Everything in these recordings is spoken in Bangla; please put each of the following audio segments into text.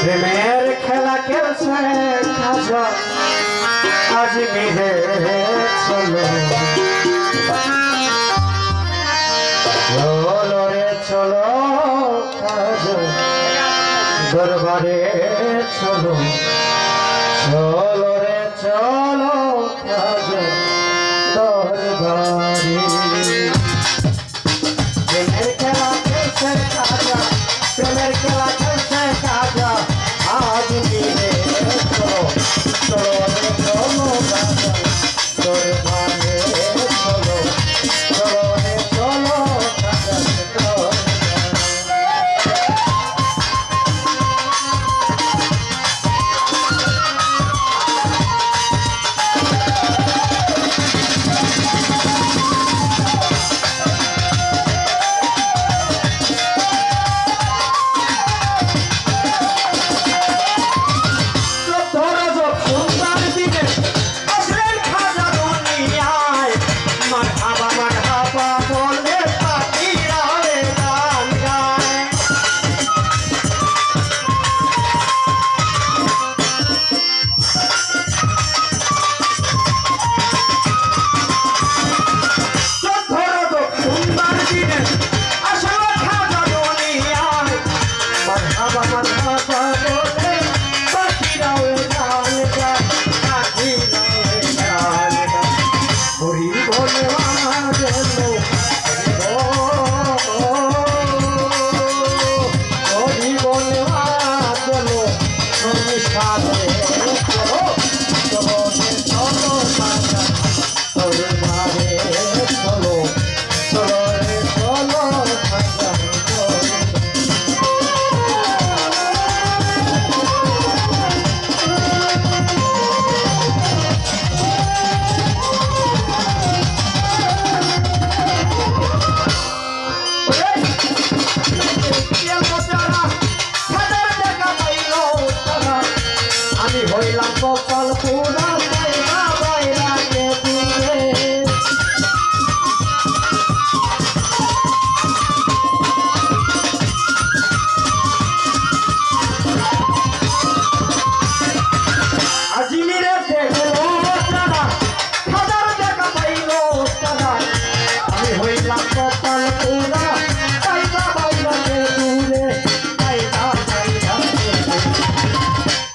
প্রেমের খেলা খেলছে চলো। দরবারে চলো। চলো। খেলা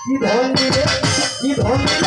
你懂你的，你懂。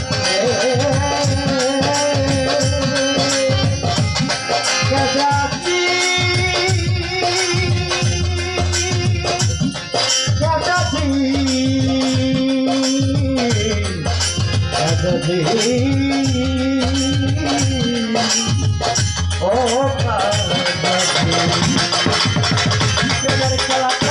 রাধে ও রাধে খেলা